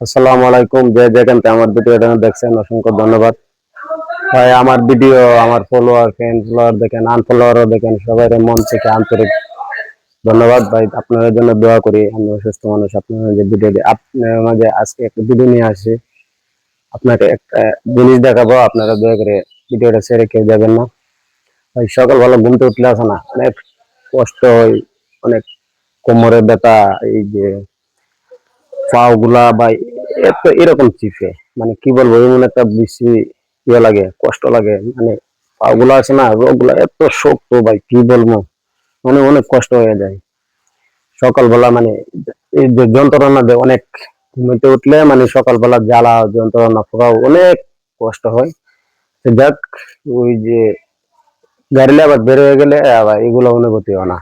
আসসালামু আলাইকুম, যে যেখান থেকে আমার ভিডিওটা দেখছেন, অসংখ্য ধন্যবাদ। ভাই, আমার ভিডিও আমার ফলোয়ার ফ্যান ফলোয়ার দেখেন আনফলোয়ারও দেখেন সবাই মন থেকে আন্তরিক ধন্যবাদ। ভাই, আপনাদের জন্য দোয়া করি, আমি অসুস্থ মানুষ আপনার যে ভিডিও আপনার মাঝে আজকে একটা ভিডিও নিয়ে আসি আপনাকে একটা জিনিস দেখাবো, আপনারা দয়া করে ভিডিওটা ছেড়ে কেউ যাবেন না। ভাই সকালবেলা ঘুমতে উঠলে আসে না, অনেক কষ্ট হয়, অনেক কোমরে ব্যথা, এই যে পাও গুলা বা এত এরকম চিপে মানে কি বলব এমন একটা বেশি ইয়ে লাগে, কষ্ট লাগে মানে পাও গুলা আছে না রোগগুলা এত শক্ত ভাই, কি বলব মানে অনেক কষ্ট হয়ে যায়। সকালবেলা মানে এই যে যন্ত্রণা দেয় অনেক ঘুমিতে উঠলে মানে সকালবেলা জ্বালা, যন্ত্রণা পোড়াও অনেক কষ্ট হয়। যাক, ওই যে গাড়িলে আবার বের হয়ে গেলে, আবার এগুলো অনুভূতি হয় না।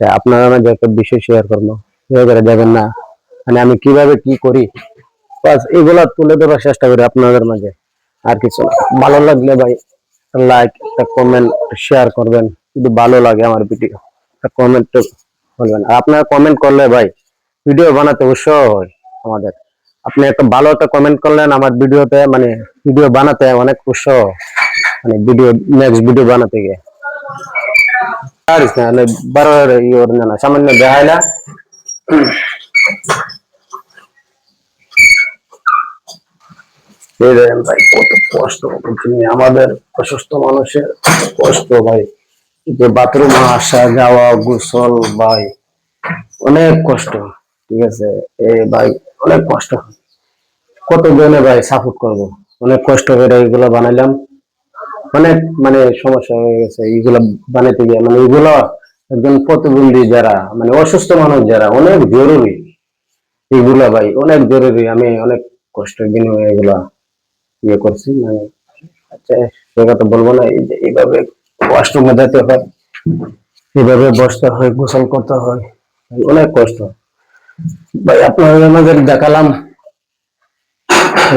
আপনারা মাঝে একটা বিষয় শেয়ার করব। করে যাবেন না। মানে আমি কীভাবে কি করি? বাস, এগুলা তুলে ধরার চেষ্টা করি আপনাদের মাঝে। আর কিছু না। ভালো লাগলে ভাই লাইক একটা কমেন্ট শেয়ার করবেন। যদি ভালো লাগে আমার ভিডিও একটা কমেন্ট করবেন আর আপনারা কমেন্ট করলে ভাই ভিডিও বানাতে উৎসাহ হয় আমাদের। আপনি একটা ভালো একটা কমেন্ট করলেন, আমার ভিডিওতে মানে ভিডিও বানাতে অনেক উৎসাহ মানে ভিডিও নেক্সট ভিডিও বানাতে গিয়ে। পারিস না মানে বারো ইয়ে না সামান্য দেখাইলা এই দেখেন ভাই, কত কষ্ট আমাদের অসুস্থ মানুষের কষ্ট, ভাই। যে বাথরুমে আসা, যাওয়া, গোসল, ভাই, অনেক কষ্ট, ঠিক আছে? ভাই, অনেক কষ্ট। কত জনে ভাই সাপোর্ট করব? অনেক কষ্ট করে এইগুলো বানাইলাম। অনেক মানে সমস্যা হয়ে গেছে এইগুলো বানাইতে গিয়ে। মানে এগুলো একজন প্রতিবন্ধী যারা মানে অসুস্থ মানুষ যারা, অনেক জরুরি। এগুলা ভাই, অনেক জরুরি। আমি অনেক কষ্টের বিনিময়ে এগুলা ইয়ে করছি মানে আচ্ছা সে বলব না, এই যে এইভাবে ওয়াশরুমে যেতে হয়, এইভাবে বসতে হয়, গোসল করতে হয়, অনেক কষ্ট। ভাই আপনাদের মাঝে দেখালাম,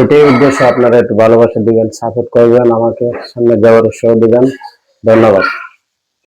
এটাই উদ্দেশ্য, আপনারা একটু ভালোবাসা দিবেন সাপোর্ট করবেন, আমাকে সামনে যাওয়ার উৎসাহ দিবেন। ধন্যবাদ।